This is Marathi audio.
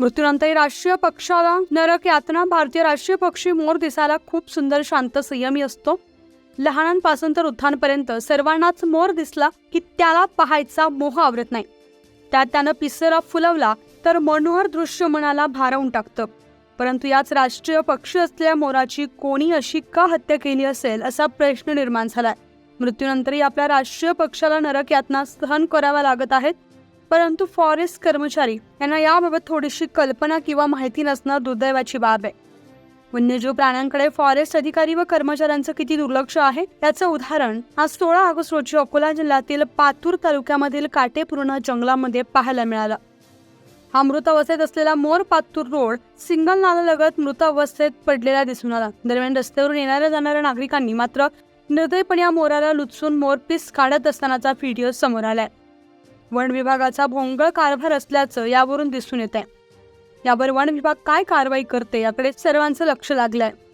मृत्यूनंतरही राष्ट्रीय पक्षाला नरक यातना भारतीय राष्ट्रीय पक्षी मोर दिसायला खूप सुंदर शांत संयमी असतो. लहानांपासून तर उत्थानपर्यंत सर्वांनाच मोर दिसला की त्याला पाहायचा मोह आवरत नाही. त्यात त्यानं पिसरा फुलवला तर मनोहर दृश्य मनाला भारावून टाकतं. परंतु याच राष्ट्रीय पक्षी असलेल्या मोराची कोणी अशी का हत्या केली असेल असा प्रश्न निर्माण झालाय. मृत्यूनंतरही आपल्या राष्ट्रीय पक्षाला नरक यातना सहन कराव्या लागत आहेत परंतु फॉरेस्ट कर्मचारी यांना याबाबत थोडीशी कल्पना किंवा माहिती नसणं दुर्दैवाची बाब आहे. वन्यजीव प्राण्यांकडे फॉरेस्ट अधिकारी व कर्मचाऱ्यांचं किती दुर्लक्ष आहे याचं उदाहरण आज सोळा ऑगस्ट रोजी अकोला जिल्ह्यातील पातूर तालुक्यामधील काटेपूर्ण जंगलामध्ये पाहायला मिळाला. हा मृत अवस्थेत असलेला मोर पातूर रोड सिंगल नाल्यालगत मृत अवस्थेत पडलेला दिसून आला. दरम्यान रस्त्यावरून येणाऱ्या जाणाऱ्या नागरिकांनी मात्र निर्दयपणे या मोराला लुचून मोरपीस काढत असतानाचा व्हिडिओ समोर आलाय. वन विभागाचा भोंगळ कारभार असल्याचं यावरून दिसून येत आहे यावर वन विभाग काय कारवाई करते याकडे सर्वांचं लक्ष लागलं आहे